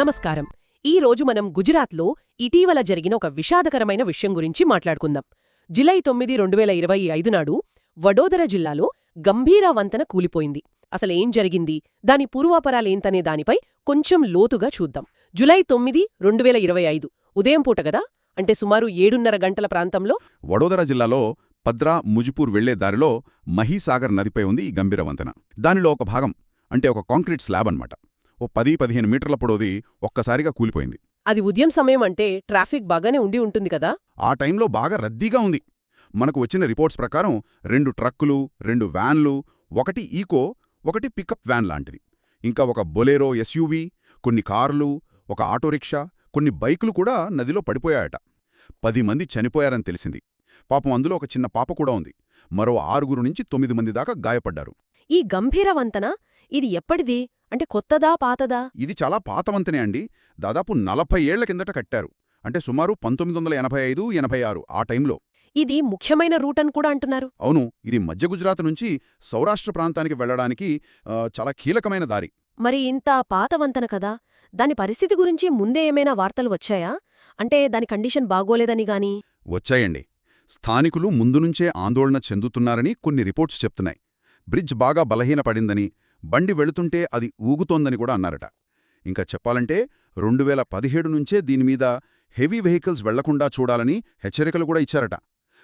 నమస్కారం. ఈ రోజు మనం గుజరాత్లో ఇటీవల జరిగిన ఒక విషాదకరమైన విషయం గురించి మాట్లాడుకుందాం. జులై తొమ్మిది రెండు వేల ఇరవై ఐదు నాడు వడోదర జిల్లాలో గంభీర వంతెన కూలిపోయింది. అసలేం జరిగింది? దాని పూర్వాపరాలేంతనే దానిపై కొంచెం లోతుగా చూద్దాం. జులై తొమ్మిది రెండు వేల ఇరవై ఐదు ఉదయం పూట గదా అంటే సుమారు ఏడున్నర గంటల ప్రాంతంలో వడోదర జిల్లాలో పద్రా ముజిపూర్ వెళ్ళే దారిలో మహీసాగర్ నదిపై ఉంది ఈ గంభీర వంతెన. దానిలో ఒక భాగం అంటే ఒక కాంక్రీట్ స్లాబ్ అన్నమాట. ఓ పది పదిహేను మీటర్ల పొడవుది ఒక్కసారిగా కూలిపోయింది. అది ఉదయం సమయం అంటే ట్రాఫిక్ బాగానే ఉండి ఉంటుంది కదా? ఆ టైంలో బాగా రద్దీగా ఉంది. మనకు వచ్చిన రిపోర్ట్స్ ప్రకారం రెండు ట్రక్కులు రెండు వ్యాన్లు ఒకటి ఈకో ఒకటి పికప్ వ్యాన్ లాంటిది. ఇంకా ఒక బొలేరో ఎస్యూవీ కొన్ని కార్లు ఒక ఆటోరిక్షా కొన్ని బైకులు కూడా నదిలో పడిపోయాయట. పది మంది చనిపోయారని తెలిసింది. పాపం అందులో ఒక చిన్న పాప కూడా ఉంది. మరో ఆరుగురు నుంచి తొమ్మిది మంది దాకా గాయపడ్డారు. ఈ గంభీర వంతెన ఇది ఎప్పటిది? అంటే కొత్తదా పాతదా? ఇది చాలా పాతవంతనే అండి. దాదాపు నలభై ఏళ్ళ కిందట కట్టారు. అంటే సుమారు పంతొమ్మిది వందల ఎనభై ఐదు ఎనభై ఆరు ఆ టైంలో. ఇది ముఖ్యమైన రూట్ అని కూడా అంటున్నారు. అవును ఇది మధ్య గుజరాత్ నుంచి సౌరాష్ట్ర ప్రాంతానికి వెళ్ళడానికి చాలా కీలకమైన దారి. మరి ఇంత పాత వంతెన కదా? దాని పరిస్థితి గురించి ముందే ఏమైనా వార్తలు వచ్చాయా? అంటే దాని కండిషన్ బాగోలేదని గాని? వచ్చాయండి. స్థానికులు ముందు నుంచే ఆందోళన చెందుతున్నారని కొన్ని రిపోర్ట్స్ చెప్తున్నాయి. బ్రిడ్జ్ బాగా బలహీనపడిందని బండి వెళుతుంటే అది ఊగుతోందని కూడా అన్నారట. ఇంకా చెప్పాలంటే రెండు వేల పదిహేడు నుంచే దీనిమీద హెవీ వెహికల్స్ వెళ్ళకుండా చూడాలని హెచ్చరికలు కూడా ఇచ్చారట.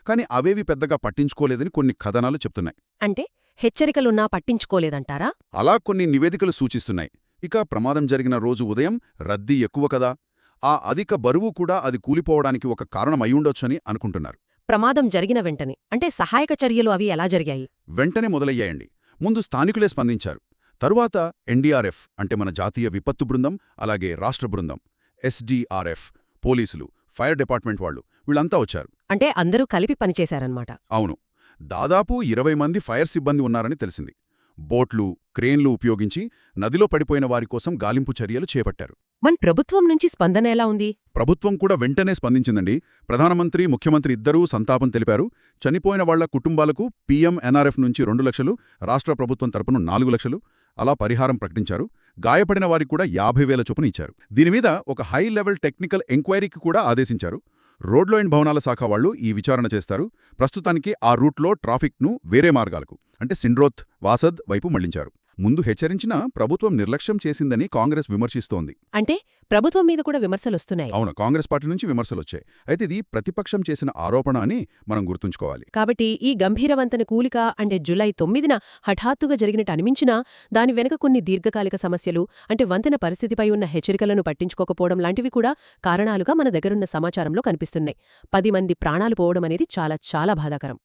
కాని అవేవి పెద్దగా పట్టించుకోలేదని కొన్ని కథనాలు చెప్తున్నాయి. అంటే హెచ్చరికలున్నా పట్టించుకోలేదంటారా? అలా కొన్ని నివేదికలు సూచిస్తున్నాయి. ఇక ప్రమాదం జరిగిన రోజు ఉదయం రద్దీ ఎక్కువ కదా ఆ అధిక బరువు కూడా అది కూలిపోవడానికి ఒక కారణం అయ్యుండొచ్చని అనుకుంటున్నారు. ప్రమాదం జరిగిన వెంటనే అంటే సహాయక చర్యలు అవి ఎలా జరిగాయి? వెంటనే మొదలయ్యాయండి. ముందు స్థానికులే స్పందించారు. తరువాత ఎన్డీఆర్ఎఫ్ అంటే మన జాతీయ విపత్తు బృందం అలాగే రాష్ట్ర బృందం ఎస్డీఆర్ఎఫ్ పోలీసులు ఫైర్ డిపార్ట్మెంట్ వాళ్ళు వీళ్ళంతా వచ్చారు. అంటే అందరూ కలిపి పనిచేశారన్నమాట. అవును. దాదాపు ఇరవై మంది ఫైర్ సిబ్బంది ఉన్నారని తెలిసింది. బోట్లు క్రేన్లు ఉపయోగించి నదిలో పడిపోయిన వారి కోసం గాలింపు చర్యలు చేపట్టారు. మన ప్రభుత్వం నుంచి స్పందన ఎలా ఉంది? ప్రభుత్వం కూడా వెంటనే స్పందించిందండి. ప్రధానమంత్రి ముఖ్యమంత్రి ఇద్దరూ సంతాపం తెలిపారు. చనిపోయిన వాళ్ళ కుటుంబాలకు పీఎం ఎన్ఆర్ఎఫ్ నుంచి రెండు లక్షలు రాష్ట్ర ప్రభుత్వం తరపున నాలుగు లక్షలు. అలా పరిహారం ప్రకటించారు. గాయపడిన వారికి కూడా యాభై వేల చొప్పున ఇచ్చారు. దీనిమీద ఒక హై లెవెల్ టెక్నికల్ ఎంక్వైరీకి కూడా ఆదేశించారు. రోడ్లో అండ్ భవనాల శాఖ వాళ్ళు ఈ విచారణ చేస్తారు. ప్రస్తుతానికి ఆ రూట్లో ట్రాఫిక్ను వేరే మార్గాలకు అంటే సిండ్రోత్ వాసద్ వైపు మళ్ళించారు. ముందు హెచ్చరించినా ప్రభుత్వం నిర్లక్ష్యం చేసిందని కాంగ్రెస్ విమర్శిస్తోంది. అంటే ప్రభుత్వం మీద కూడా విమర్శలొస్తున్నాయి. అవును కాంగ్రెస్ పార్టీ నుంచి విమర్శలొచ్చాయి. అయితే ఇది ప్రతిపక్షం చేసిన ఆరోపణ అని మనం గుర్తుంచుకోవాలి. కాబట్టి ఈ గంభీరవంతన కూలిక అంటే జులై తొమ్మిదిన హఠాత్తుగా జరిగినట్టు అనిపించినా దాని వెనుక కొన్ని దీర్ఘకాలిక సమస్యలు అంటే వంతెన పరిస్థితిపై ఉన్న హెచ్చరికలను పట్టించుకోకపోవడం లాంటివి కూడా కారణాలుగా మన దగ్గరున్న సమాచారంలో కనిపిస్తున్నాయి. పది మంది ప్రాణాలు పోవడం అనేది చాలా చాలా బాధాకరం.